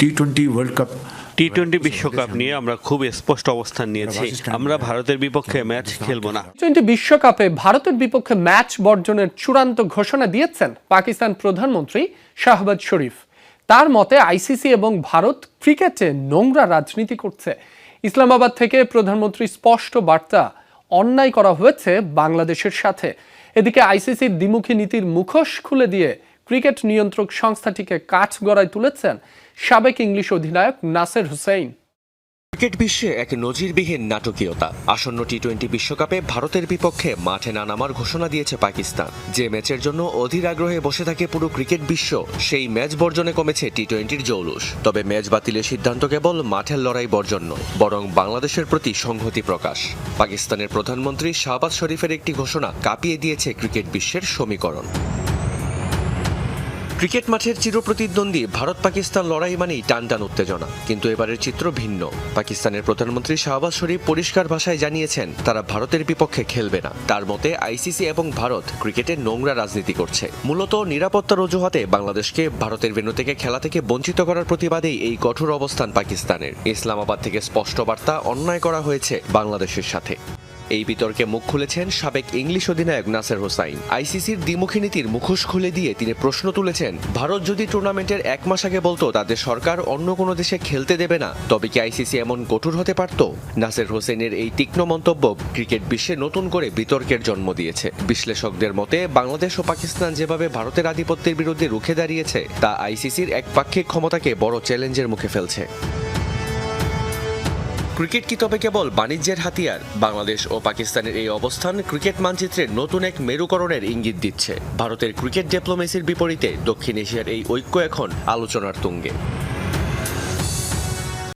T twenty world cup T twenty বিশ্বকাপ নিয়ে আমরা খুব স্পষ্ট অবস্থান নিয়েছি। আমরা ভারতের বিপক্ষে ম্যাচ খেলব না। টোয়েন্টি বিশ্বকাপে ভারতের বিপক্ষে ম্যাচ বর্জনের চূড়ান্ত ঘোষণা দিয়েছেন পাকিস্তান প্রধানমন্ত্রী শাহবাজ শরীফ। তার মতে আইসিসি এবং ভারত ক্রিকেটে নোংরা রাজনীতি করছে। ইসলামাবাদ থেকে প্রধানমন্ত্রী স্পষ্ট বার্তা অন্যায় করা হয়েছে বাংলাদেশের সাথে। এদিকে আইসিসির দ্বিমুখী নীতির মুখোশ খুলে দিয়ে ক্রিকেট নিয়ন্ত্রক সংস্থাটিকে কাঠ গড়ায় তুলেছেন সাবেক ইংলিশ অধিনায়ক নাসের হুসেইন। ক্রিকেট বিশ্বে এক নজিরবিহীন নাটকীয়তা। আসন্ন টি টোয়েন্টি বিশ্বকাপে ভারতের বিপক্ষে মাঠে না নামার ঘোষণা দিয়েছে পাকিস্তান। যে ম্যাচের জন্য অধীর আগ্রহে বসে থাকে পুরো ক্রিকেট বিশ্ব, সেই ম্যাচ বর্জনে কমেছে টি টোয়েন্টির জৌলুস। তবে ম্যাচ বাতিলের সিদ্ধান্ত কেবল মাঠের লড়াই বর্জন নয়, বরং বাংলাদেশের প্রতি সংহতি প্রকাশ। পাকিস্তানের প্রধানমন্ত্রী শাহবাজ শরীফের একটি ঘোষণা কাঁপিয়ে দিয়েছে ক্রিকেট বিশ্বের সমীকরণ। ক্রিকেট মাঠের চিরপ্রতিদ্বন্দ্বী ভারত পাকিস্তান লড়াই মানেই টান টান উত্তেজনা। কিন্তু এবারের চিত্র ভিন্ন। পাকিস্তানের প্রধানমন্ত্রী শাহবাজ শরীফ পরিষ্কার ভাষায় জানিয়েছেন, তারা ভারতের বিপক্ষে খেলবে না। তার মতে, আইসিসি এবং ভারত ক্রিকেটে নোংরা রাজনীতি করছে। মূলত নিরাপত্তার অজুহাতে বাংলাদেশকে ভারতের ভেন্যু থেকে খেলা থেকে বঞ্চিত করার প্রতিবাদেই এই কঠোর অবস্থান পাকিস্তানের। ইসলামাবাদ থেকে স্পষ্ট বার্তা অন্যায় করা হয়েছে বাংলাদেশের সাথে। এই বিতর্কে মুখ খুলেছেন সাবেক ইংলিশ অধিনায়ক নাসের হোসাইন। আইসিসির দ্বিমুখী নীতির মুখোশ খুলে দিয়ে তিনি প্রশ্ন তুলেছেন ভারত যদি টুর্নামেন্টের এক মাস আগে বলতো তাদের সরকার অন্য কোনো দেশে খেলতে দেবে না, তবে কি আইসিসি এমন কঠোর হতে পারত? নাসের হোসেনের এই তীক্ষ্ণ মন্তব্য ক্রিকেট বিশ্বে নতুন করে বিতর্কের জন্ম দিয়েছে। বিশ্লেষকদের মতে, বাংলাদেশ ও পাকিস্তান যেভাবে ভারতের আধিপত্যের বিরুদ্ধে রুখে দাঁড়িয়েছে, তা আইসিসির একপাক্ষিক ক্ষমতাকে বড় চ্যালেঞ্জের মুখে ফেলছে। ক্রিকেট কি তবে কেবল বাণিজ্যের হাতিয়ার? বাংলাদেশ ও পাকিস্তানের এই অবস্থান ক্রিকেট মানচিত্রে নতুন এক মেরুকরণের ইঙ্গিত দিচ্ছে। ভারতের ক্রিকেট ডিপ্লোমেসির বিপরীতে দক্ষিণ এশিয়ার এই ঐক্য এখন আলোচনার তুঙ্গে।